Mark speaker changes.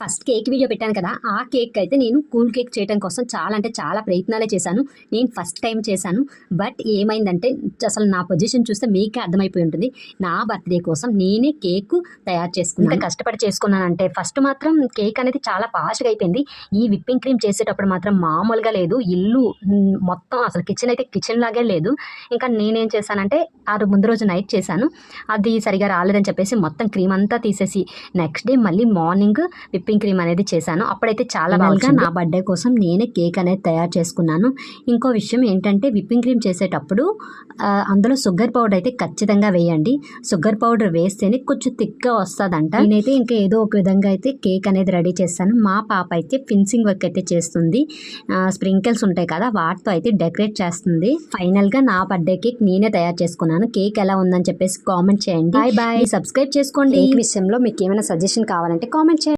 Speaker 1: First cake video పెట్టాను కదా ఆ కేక్ అయితే నేను కూల్ కేక్ చేయడం కోసం చాలా అంటే చాలా ప్రయత్నాలే చేశాను. నేను ఫస్ట్ టైం చేశాను. బట్ ఏమైందంటే అసలు నా పొజిషన్ చూస్తే మీకే అర్థమైపోయి ఉంటుంది. నా బర్త్డే కోసం నేనే కేక్ తయారు చేసుకున్నాను. కష్టపడి చేసుకున్నానంటే ఫస్ట్ మాత్రం కేక్ అనేది చాలా పాష్గా అయిపోయింది. ఈ విప్పింగ్ క్రీమ్ చేసేటప్పుడు మాత్రం మామూలుగా లేదు. ఇల్లు మొత్తం అసలు కిచెన్ అయితే కిచెన్ లాగే లేదు. ఇంకా నేనేం చేశానంటే ఆ ముందు రోజు నైట్ చేశాను. అది సరిగా రాలేదని చెప్పేసి మొత్తం క్రీమ్ అంతా తీసేసి నెక్స్ట్ డే మళ్ళీ మార్నింగ్ విప్పింగ్ క్రీమ్ అనేది చేశాను. అప్పుడైతే చాలా బాగా నా బర్త్డే కోసం నేనే కేక్ అనేది తయారు చేసుకున్నాను. ఇంకో విషయం ఏంటంటే విప్పింగ్ క్రీమ్ చేసేటప్పుడు అందులో షుగర్ పౌడర్ అయితే ఖచ్చితంగా వేయండి. షుగర్ పౌడర్ వేస్తేనే కొంచెం థిక్గా వస్తుందంట. నేనైతే ఇంకా ఏదో ఒక విధంగా అయితే కేక్ అనేది రెడీ చేస్తాను. మా పాప అయితే ఫిన్సింగ్ వర్క్ అయితే చేస్తుంది. స్ప్రింకిల్స్ ఉంటాయి కదా వాటితో అయితే డెకరేట్ చేస్తుంది. ఫైనల్గా నా బర్త్డే కేక్ నేనే తయారు చేసుకున్నాను. కేక్ ఎలా ఉందని చెప్పేసి కామెంట్ చేయండి. బాయ్ బాయ్ సబ్స్క్రైబ్ చేసుకోండి. ఈ విషయంలో మీకు ఏమైనా సజెషన్ కావాలంటే కామెంట్ చేయండి.